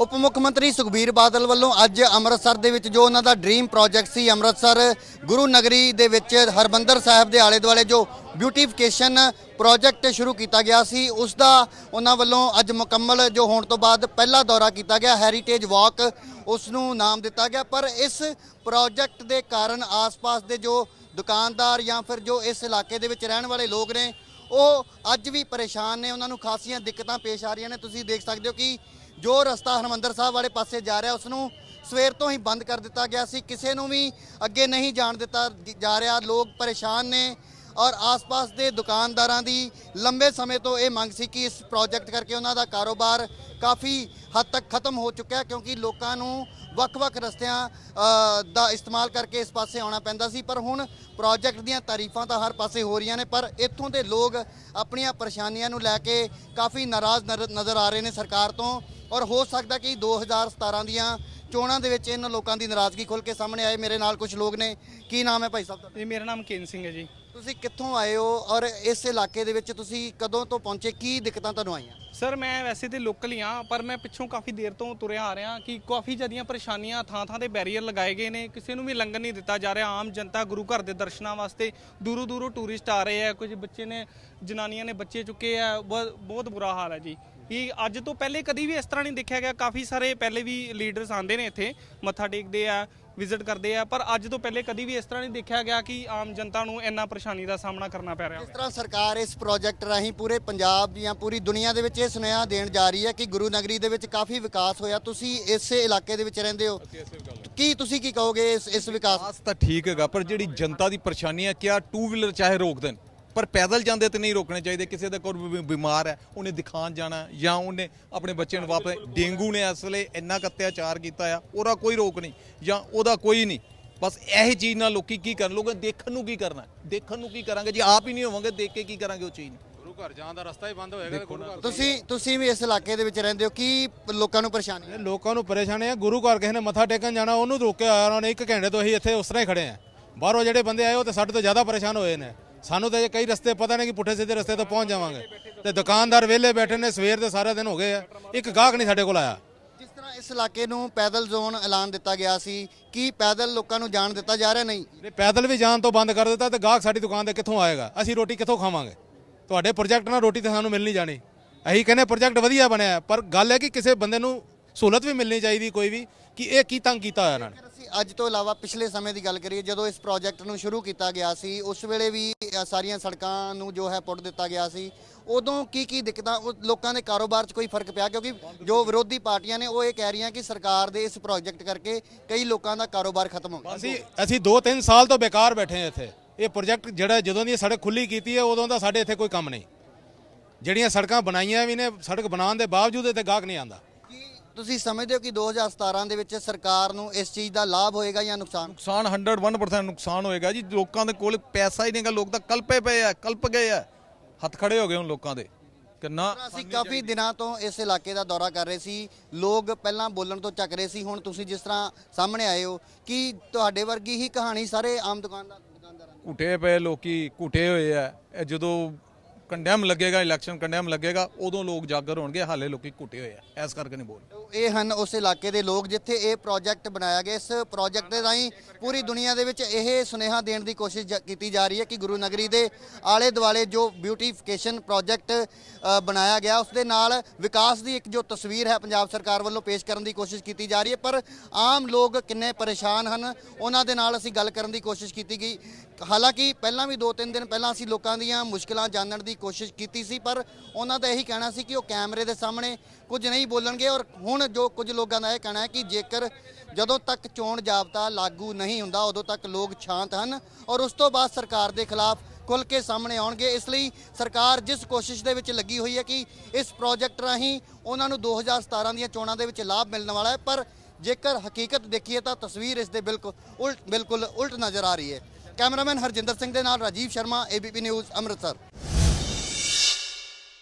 ਉਪ ਮੁੱਖ ਮੰਤਰੀ ਸੁਖਬੀਰ ਬਾਦਲ ਵੱਲੋਂ ਅੱਜ ਅੰਮ੍ਰਿਤਸਰ ਦੇ ਵਿੱਚ ਜੋ ਉਹਨਾਂ ਦਾ ਡ੍ਰੀਮ ਪ੍ਰੋਜੈਕਟ ਸੀ ਅੰਮ੍ਰਿਤਸਰ, ਗੁਰੂ ਨਗਰੀ ਦੇ ਵਿੱਚ ਹਰਮੰਦਰ ਸਾਹਿਬ ਦੇ ਆਲੇ ਦੁਆਲੇ ਜੋ ਬਿਊਟੀਫਿਕੇਸ਼ਨ ਪ੍ਰੋਜੈਕਟ ਸ਼ੁਰੂ ਕੀਤਾ ਗਿਆ ਸੀ, ਉਸ ਦਾ ਉਹਨਾਂ ਵੱਲੋਂ ਅੱਜ ਮੁਕੰਮਲ ਜੋ ਹੋਣ ਤੋਂ ਬਾਅਦ ਪਹਿਲਾ ਦੌਰਾ ਕੀਤਾ ਗਿਆ ਹੈਰੀਟੇਜ ਵਾਕ ਉਸ ਨੂੰ ਨਾਮ ਦਿੱਤਾ ਗਿਆ। ਪਰ ਇਸ ਪ੍ਰੋਜੈਕਟ ਦੇ ਕਾਰਨ ਆਸ-ਪਾਸ ਦੇ ਜੋ ਦੁਕਾਨਦਾਰ ਜਾਂ ਫਿਰ ਜੋ ਇਸ ਇਲਾਕੇ ਦੇ ਵਿੱਚ ਰਹਿਣ ਵਾਲੇ ਲੋਕ ਨੇ, ਉਹ ਅੱਜ ਵੀ ਪਰੇਸ਼ਾਨ ਨੇ। ਉਹਨਾਂ ਨੂੰ ਖਾਸੀਆਂ ਦਿੱਕਤਾਂ ਪੇਸ਼ ਆ ਰਹੀਆਂ ਨੇ। ਤੁਸੀਂ ਦੇਖ ਸਕਦੇ ਹੋ ਕਿ ਜੋ ਰਸਤਾ ਹਰਮੰਦਰ ਸਾਹਿਬ ਵਾਲੇ ਪਾਸੇ ਜਾ ਰਿਹਾ, ਉਸ ਨੂੰ ਸਵੇਰ ਤੋਂ ਹੀ ਬੰਦ ਕਰ ਦਿੱਤਾ ਗਿਆ ਸੀ। ਕਿਸੇ ਨੂੰ ਵੀ ਅੱਗੇ ਨਹੀਂ ਜਾਣ ਦਿੱਤਾ ਜ- ਜਾ ਰਿਹਾ। ਲੋਕ ਪਰੇਸ਼ਾਨ ਨੇ ਔਰ ਆਸ-ਪਾਸ ਦੇ ਦੁਕਾਨਦਾਰਾਂ ਦੀ ਲੰਬੇ ਸਮੇਂ ਤੋਂ ਇਹ ਮੰਗ ਸੀ ਕਿ ਇਸ ਪ੍ਰੋਜੈਕਟ ਕਰਕੇ ਉਹਨਾਂ ਦਾ ਕਾਰੋਬਾਰ ਕਾਫੀ ਹੱਦ ਤੱਕ ਖਤਮ ਹੋ ਚੁੱਕਿਆ ਹੈ, ਕਿਉਂਕਿ ਲੋਕਾਂ ਨੂੰ ਵੱਖ-ਵੱਖ ਰਸਤਿਆਂ ਦਾ ਇਸਤੇਮਾਲ ਕਰਕੇ ਇਸ ਪਾਸੇ ਆਉਣਾ ਪੈਂਦਾ ਸੀ। ਪਰ ਹੁਣ ਪ੍ਰੋਜੈਕਟ ਦੀਆਂ ਤਾਰੀਫਾਂ ਤਾਂ ਹਰ ਪਾਸੇ ਹੋ ਰਹੀਆਂ ਨੇ, ਪਰ ਇੱਥੋਂ ਦੇ ਲੋਕ ਆਪਣੀਆਂ ਪਰੇਸ਼ਾਨੀਆਂ ਨੂੰ ਲੈ ਕੇ ਕਾਫੀ ਨਾਰਾਜ਼ ਨਰ- ਨਜ਼ਰ ਆ ਰਹੇ ਨੇ ਸਰਕਾਰ ਤੋਂ। ਔਰ ਹੋ ਸਕਦਾ ਕਿ 2017 ਦੀਆਂ ਚੋਣਾਂ ਦੇ ਵਿੱਚ ਇਹਨਾਂ ਲੋਕਾਂ ਦੀ ਨਾਰਾਜ਼ਗੀ ਖੁੱਲ ਕੇ ਸਾਹਮਣੇ ਆਏ। ਮੇਰੇ ਨਾਲ ਕੁਝ ਲੋਕ ਨੇ। ਕੀ ਨਾਮ ਹੈ ਭਾਈ ਸਾਹਿਬ ਦਾ ਇਹ ਮੇਰਾ ਨਾਮ ਕੇਨ ਸਿੰਘ ਹੈ ਜੀ। ਤੁਸੀਂ ਕਿੱਥੋਂ ਆਏ ਹੋ ਔਰ ਇਸ ਇਲਾਕੇ ਦੇ ਵਿੱਚ ਤੁਸੀਂ ਕਦੋਂ ਤੋਂ ਪਹੁੰਚੇ? ਕੀ ਦਿੱਕਤਾਂ ਤੁਹਾਨੂੰ ਆਈਆਂ? ਸਰ ਮੈਂ ਵੈਸੇ ਤੇ ਲੋਕਲ ਹੀ ਆ ਪਰ ਮੈਂ ਪਿੱਛੋਂ ਕਾਫੀ ਦੇਰ ਤੋਂ ਤੁਰਿਆ ਆ ਰਿਹਾ ਕਿ ਕਾਫੀ ਜ਼ਿਆਦੀਆਂ ਪਰੇਸ਼ਾਨੀਆਂ ਥਾਂ ਥਾਂ ਤੇ ਬੈਰੀਅਰ ਲਗਾਏ ਗਏ ਨੇ। ਕਿਸੇ ਨੂੰ ਵੀ ਲੰਘਣ ਨਹੀਂ ਦਿੱਤਾ ਜਾ ਰਿਹਾ। ਆਮ ਜਨਤਾ ਗੁਰੂ ਘਰ ਦੇ ਦਰਸ਼ਨਾਂ ਵਾਸਤੇ ਦੂਰੋਂ ਦੂਰੋਂ ਟੂਰਿਸਟ ਆ ਰਹੇ ਆ। ਕੁਝ ਬੱਚੇ ਨੇ ਜਨਾਨੀਆਂ ਨੇ ਬੱਚੇ ਚੁੱਕੇ ਆ। ਬਹੁਤ ਬੁਰਾ ਹਾਲ ਹੈ ਜੀ। ਇਹ ਅੱਜ ਤੋਂ ਪਹਿਲੇ ਕਦੀ ਵੀ ਇਸ ਤਰ੍ਹਾਂ ਨਹੀਂ ਦੇਖਿਆ ਗਿਆ। ਕਾਫੀ ਸਾਰੇ ਪਹਿਲੇ ਵੀ ਲੀਡਰਸ ਆਉਂਦੇ ਨੇ ਇੱਥੇ ਮੱਥਾ ਟੇਕਦੇ ਆ ਵਿਜ਼ਿਟ ਕਰਦੇ ਆ ਪਰ ਅੱਜ ਤੋਂ ਪਹਿਲੇ ਕਦੀ ਵੀ ਇਸ ਤਰ੍ਹਾਂ ਨਹੀਂ ਦੇਖਿਆ ਗਿਆ ਕਿ ਆਮ ਜਨਤਾ ਨੂੰ ਇੰਨਾ ਪਰੇਸ਼ਾਨੀ ਦਾ ਸਾਹਮਣਾ ਕਰਨਾ ਪੈ ਰਿਹਾ ਇਸ ਤਰ੍ਹਾਂ ਸਰਕਾਰ ਇਸ ਪ੍ਰੋਜੈਕਟ ਰਾਹੀਂ ਪੂਰੇ ਪੰਜਾਬ ਜਾਂ ਪੂਰੀ ਦੁਨੀਆ ਦੇ ਵਿੱਚ ਇਹ ਸੁਨੇਹਾ ਦੇਣ ਜਾ ਰਹੀ ਹੈ ਕਿ ਗੁਰੂ ਨਗਰੀ ਦੇ ਵਿੱਚ ਕਾਫੀ ਵਿਕਾਸ ਹੋਇਆ। ਤੁਸੀਂ ਇਸੇ ਇਲਾਕੇ ਦੇ ਵਿੱਚ ਰਹਿੰਦੇ ਹੋ। ਕੀ ਤੁਸੀਂ ਕੀ ਕਹੋਗੇ ਇਸ ਇਸ ਵਿਕਾਸ? ਤਾਂ ਠੀਕ ਹੈਗਾ ਪਰ ਜਿਹੜੀ ਜਨਤਾ ਦੀ ਪਰੇਸ਼ਾਨੀ ਹੈ ਕਿਆ ਟੂ ਵੀਲਰ ਚਾਹੇ ਰੋਕ ਦੇਣ। ਪਰ ਪੈਦਲ ਜਾਂਦੇ ਤੇ ਨਹੀਂ ਰੋਕਣੇ ਚਾਹੀਦੇ। ਕਿਸੇ ਦਾ ਕੋਈ ਬਿਮਾਰ ਹੈ ਉਹਨੇ ਦਿਖਾਣ ਜਾਣਾ ਜਾਂ ਉਹਨੇ ਆਪਣੇ ਬੱਚੇ ਨੂੰ ਵਾਪਸ ਡੇਂਗੂ ਨੇ ਅਸਲੇ ਇੰਨਾ ਕੁ ਅਤਿਆਚਾਰ ਕੀਤਾ ਆ ਉਹਦਾ ਕੋਈ ਰੋਕ ਨਹੀਂ ਜਾਂ ਉਹਦਾ ਕੋਈ ਨਹੀਂ। ਬਸ ਇਹ ਚੀਜ਼ ਨਾਲ ਲੋਕੀ ਕੀ ਕਰਨ ਲੋਕਾਂ ਦੇਖਣ ਨੂੰ ਕੀ ਕਰਨਾ ਦੇਖਣ ਨੂੰ ਕੀ ਕਰਾਂਗੇ? ਜੀ ਆਪ ਹੀ ਨਹੀਂ ਹੋਵਾਂਗੇ ਦੇਖ ਕੇ ਕੀ ਕਰਾਂਗੇ ਉਹ ਚੀਜ਼ ਨੂੰ? ਗੁਰੂ ਘਰ ਜਾਣ ਦਾ ਰਸਤਾ ਹੀ ਬੰਦ ਹੋਏਗਾ ਤੇ ਗੁਰੂ ਘਰ ਤੁਸੀਂ ਤੁਸੀਂ ਵੀ ਇਸ ਇਲਾਕੇ ਦੇ ਵਿੱਚ ਰਹਿੰਦੇ ਹੋ ਕੀ ਲੋਕਾਂ ਨੂੰ ਪਰੇਸ਼ਾਨੀ ਹੈ? ਲੋਕਾਂ ਨੂੰ ਪਰੇਸ਼ਾਨੀ ਹੈ ਗੁਰੂ ਘਰ ਕਿਸੇ ਨੇ ਮੱਥਾ ਟੇਕਣ ਜਾਣਾ ਉਹਨੂੰ ਰੋਕਿਆ ਹੋਇਆ ਉਹਨਾਂ ਨੇ ਇੱਕ ਘੰਟੇ ਤੋਂ ਅਸੀਂ ਇੱਥੇ ਉਸ ਤਰ੍ਹਾਂ ਹੀ ਖੜੇ ਆ ਬਾਹਰੋਂ ਜਿਹੜੇ ਬੰਦੇ ਆਏ ਉਹ ਤੇ ਸਾਡੇ ਤੋਂ ਜ਼ਿਆਦਾ ਪਰੇਸ਼ਾਨ ਹੋਏ ਨੇ। ਸਾਨੂੰ ਤਾਂ ਇਹ ਕਈ ਰਸਤੇ ਪਤਾ ਨਹੀਂ ਕਿ ਪੁੱਠੇ ਸਿੱਧੇ ਰਸਤੇ ਤੋਂ ਪਹੁੰਚ ਜਾਵਾਂਗੇ। ਤੇ ਦੁਕਾਨਦਾਰ ਵਿਹਲੇ ਬੈਠੇ ਨੇ ਸਵੇਰ ਦੇ ਸਾਰੇ ਦਿਨ ਹੋ ਗਏ ਆ। ਇੱਕ ਗਾਹਕ ਨਹੀਂ ਸਾਡੇ ਕੋਲ ਆਇਆ। ਜਿਸ ਤਰ੍ਹਾਂ ਇਸ ਇਲਾਕੇ ਨੂੰ ਪੈਦਲ ਜ਼ੋਨ ਐਲਾਨ ਦਿੱਤਾ ਗਿਆ ਸੀ ਕੀ ਪੈਦਲ ਲੋਕਾਂ ਨੂੰ ਜਾਣ ਦਿੱਤਾ ਜਾ ਰਿਹਾ? ਨਹੀਂ। ਜੇ ਪੈਦਲ ਵੀ ਜਾਣ ਤੋਂ ਬੰਦ ਕਰ ਦਿੱਤਾ ਤੇ ਗਾਹਕ ਸਾਡੀ ਦੁਕਾਨ ਤੇ ਕਿੱਥੋਂ ਆਏਗਾ? ਅਸੀਂ ਰੋਟੀ ਕਿੱਥੋਂ ਖਾਵਾਂਗੇ? ਤੁਹਾਡੇ ਪ੍ਰੋਜੈਕਟ ਨਾਲ ਰੋਟੀ ਤੇ ਸਾਨੂੰ ਮਿਲ ਨਹੀਂ ਜਾਣੀ। ਅਸੀਂ ਕਹਿੰਦੇ ਪ੍ਰੋਜੈਕਟ ਵਧੀਆ ਬਣਿਆ ਪਰ ਗੱਲ ਹੈ ਕਿ ਕਿਸੇ ਬੰਦੇ ਨੂੰ ਸਹੂਲਤ ਵੀ ਮਿਲਣੀ ਚਾਹੀਦੀ ਕੋਈ ਵੀ। ਕਿ ਇਹ ਕੀ ਤੰਗ ਕੀਤਾ ਹੋਇਆ ਇਹਨਾਂ ਨੇ? ਅਸੀਂ ਅੱਜ ਤੋਂ ਇਲਾਵਾ ਪਿਛਲੇ ਸਮੇਂ ਦੀ ਗੱਲ ਕਰੀਏ ਜਦੋਂ ਇਸ ਪ੍ਰੋਜੈਕਟ ਨੂੰ ਸ਼ੁਰੂ ਕੀਤਾ ਗਿਆ ਸੀ ਉਸ ਵੇਲੇ ਵੀ ਸਾਰੀਆਂ ਸੜਕਾਂ ਨੂੰ ਜੋ ਹੈ ਪੁੱਟ ਦਿੱਤਾ ਗਿਆ ਸੀ ਉਦੋਂ ਕੀ ਕੀ ਦਿੱਕਤਾਂ ਉਹ ਲੋਕਾਂ ਦੇ ਕਾਰੋਬਾਰ 'ਚ ਕੋਈ ਫ਼ਰਕ ਪਿਆ? ਕਿਉਂਕਿ ਜੋ ਵਿਰੋਧੀ ਪਾਰਟੀਆਂ ਨੇ ਉਹ ਇਹ ਕਹਿ ਰਹੀਆਂ ਕਿ ਸਰਕਾਰ ਦੇ ਇਸ ਪ੍ਰੋਜੈਕਟ ਕਰਕੇ ਕਈ ਲੋਕਾਂ ਦਾ ਕਾਰੋਬਾਰ ਖਤਮ ਹੋ ਗਿਆ। ਅਸੀਂ ਅਸੀਂ 2-3 ਸਾਲ ਤੋਂ ਬੇਕਾਰ ਬੈਠੇ ਹਾਂ ਇੱਥੇ। ਇਹ ਪ੍ਰੋਜੈਕਟ ਜਿਹੜਾ ਜਦੋਂ ਦੀ ਸੜਕ ਖੁੱਲੀ ਕੀਤੀ ਹੈ ਉਦੋਂ ਦਾ ਸਾਡੇ ਇੱਥੇ ਕੋਈ ਕੰਮ ਨਹੀਂ। ਜਿਹੜੀਆਂ ਸੜਕਾਂ ਬਣਾਈਆਂ ਵੀ ਨੇ ਸੜਕ ਬਣਾਉਣ ਦੇ ਬਾਵਜੂਦ ਇੱਥੇ ਗਾਹਕ ਨਹੀਂ ਆਂਦਾ ਤੁਸੀਂ ਸਮਝਦੇ ਹੋ ਕਿ 2017 ਦੇ ਵਿੱਚ ਸਰਕਾਰ ਨੂੰ ਇਸ ਚੀਜ਼ ਦਾ ਲਾਭ ਹੋਏਗਾ ਜਾਂ ਨੁਕਸਾਨ? ਨੁਕਸਾਨ 101% ਨੁਕਸਾਨ ਹੋਏਗਾ ਜੀ। ਲੋਕਾਂ ਦੇ ਕੋਲ ਪੈਸਾ ਹੀ ਨਹੀਂਗਾ ਲੋਕ ਤਾਂ ਕਲਪੇ ਪਏ ਆ ਕਲਪ ਗਏ ਆ। ਹੱਥ ਖੜੇ ਹੋ ਗਏ ਹੁਣ ਲੋਕਾਂ ਦੇ। ਕਿ ਨਾ ਅਸੀਂ ਕਾਫੀ ਦਿਨਾਂ ਤੋਂ ਇਸ ਇਲਾਕੇ ਦਾ ਦੌਰਾ ਕਰ ਰਹੇ ਸੀ। ਲੋਕ ਪਹਿਲਾਂ ਬੋਲਣ ਤੋਂ ਚੱਕ ਰਹੇ ਸੀ ਹੁਣ ਤੁਸੀਂ ਜਿਸ ਤਰ੍ਹਾਂ ਸਾਹਮਣੇ ਆਏ ਹੋ ਕਿ ਤੁਹਾਡੇ ਵਰਗੀ ਹੀ ਕਹਾਣੀ ਸਾਰੇ ਆਮ ਦੁਕਾਨਦਾਰ ਦੁਕਾਨਦਾਰਾਂ ਦੀ। ਘੁੱਟੇ ਪਏ ਲੋਕੀ ਘੁੱਟੇ ਹੋਏ ਆ। ਇਹ ਜਦੋਂ ਕੰਡੈਮ ਲੱਗੇਗਾ ਇਲੈਕਸ਼ਨ ਕੰਡੈਮ ਲੱਗੇਗਾ, ਉਦੋਂ ਲੋਕ ਜਾਗਰ ਹੋਣਗੇ, ਹਾਲੇ ਲੋਕੀ ਘੁੱਟੇ ਹੋਏ ਆ ਇਸ ਕਰਕੇ ਨਹੀਂ ਬੋਲ ਇਹ ਹਨ ਉਸ ਇਲਾਕੇ ਦੇ ਲੋਕ ਜਿੱਥੇ ਇਹ ਪ੍ਰੋਜੈਕਟ ਬਣਾਇਆ ਗਿਆ, ਇਸ ਪ੍ਰੋਜੈਕਟ ਦੇ ਰਾਹੀਂ ਪੂਰੀ ਦੁਨੀਆ ਦੇ ਵਿੱਚ ਇਹ ਸੁਨੇਹਾ ਦੇਣ ਦੀ ਕੋਸ਼ਿਸ਼ ਜ- ਕੀਤੀ ਜਾ ਰਹੀ ਹੈ ਕਿ ਗੁਰੂ ਨਗਰੀ ਦੇ ਆਲੇ ਦੁਆਲੇ ਜੋ ਬਿਊਟੀਫਿਕੇਸ਼ਨ ਪ੍ਰੋਜੈਕਟ ਬਣਾਇਆ ਗਿਆ, ਉਸ ਦੇ ਨਾਲ ਵਿਕਾਸ ਦੀ ਇੱਕ ਜੋ ਤਸਵੀਰ ਹੈ ਪੰਜਾਬ ਸਰਕਾਰ ਵੱਲੋਂ ਪੇਸ਼ ਕਰਨ ਦੀ ਕੋਸ਼ਿਸ਼ ਕੀਤੀ ਜਾ ਰਹੀ ਹੈ, ਪਰ ਆਮ ਲੋਕ ਕਿੰਨੇ ਪਰੇਸ਼ਾਨ ਹਨ, ਉਹਨਾਂ ਦੇ ਨਾਲ ਅਸੀਂ ਗੱਲ ਕਰਨ ਦੀ ਕੋਸ਼ਿਸ਼ ਕੀਤੀ ਗਈ। ਹਾਲਾਂਕਿ ਪਹਿਲਾਂ ਵੀ 2-3 ਦਿਨ ਪਹਿਲਾਂ ਅਸੀਂ ਲੋਕਾਂ ਦੀਆਂ ਮੁਸ਼ਕਲਾਂ ਜਾਣਨ ਦੀ ਕੋਸ਼ਿਸ਼ ਕੀਤੀ ਸੀ, ਪਰ ਉਹਨਾਂ ਦਾ ਇਹੀ ਕਹਿਣਾ ਸੀ ਕਿ ਉਹ ਕੈਮਰੇ ਦੇ ਸਾਹਮਣੇ ਕੁਝ ਨਹੀਂ ਬੋਲਣਗੇ ਔਰ ਹੁਣ ਜੋ ਕੁਝ ਲੋਕਾਂ ਦਾ ਇਹ ਕਹਿਣਾ ਹੈ ਕਿ ਜੇਕਰ ਜਦੋਂ ਤੱਕ ਚੋਣ ਜਾਬਤਾ ਲਾਗੂ ਨਹੀਂ ਹੁੰਦਾ, ਉਦੋਂ ਤੱਕ ਲੋਕ ਸ਼ਾਂਤ ਹਨ ਔਰ ਉਸ ਤੋਂ ਬਾਅਦ ਸਰਕਾਰ ਦੇ ਖਿਲਾਫ ਖੁੱਲ ਕੇ ਸਾਹਮਣੇ ਆਉਣਗੇ। ਇਸ ਲਈ ਸਰਕਾਰ ਜਿਸ ਕੋਸ਼ਿਸ਼ ਦੇ ਵਿੱਚ ਲੱਗੀ ਹੋਈ ਹੈ ਕਿ ਇਸ ਪ੍ਰੋਜੈਕਟ ਰਾਹੀਂ ਉਹਨਾਂ ਨੂੰ 2017 ਦੀਆਂ ਚੋਣਾਂ ਦੇ ਵਿੱਚ ਲਾਭ ਮਿਲਣ ਵਾਲਾ ਹੈ, ਪਰ ਜੇਕਰ ਹਕੀਕਤ ਦੇਖੀਏ ਤਾਂ ਤਸਵੀਰ ਇਸ ਦੇ ਬਿਲਕੁਲ ਉਲਟ ਬਿਲਕੁਲ ਉਲਟ ਨਜ਼ਰ ਆ ਰਹੀ ਹੈ। ਕੈਮਰਾਮੈਨ ਹਰਜਿੰਦਰ ਸਿੰਘ ਦੇ ਨਾਲ ਰਾਜੀਵ ਸ਼ਰਮਾ ਏਬੀਪੀ ਨਿਊਜ਼ ਅੰਮ੍ਰਿਤਸਰ।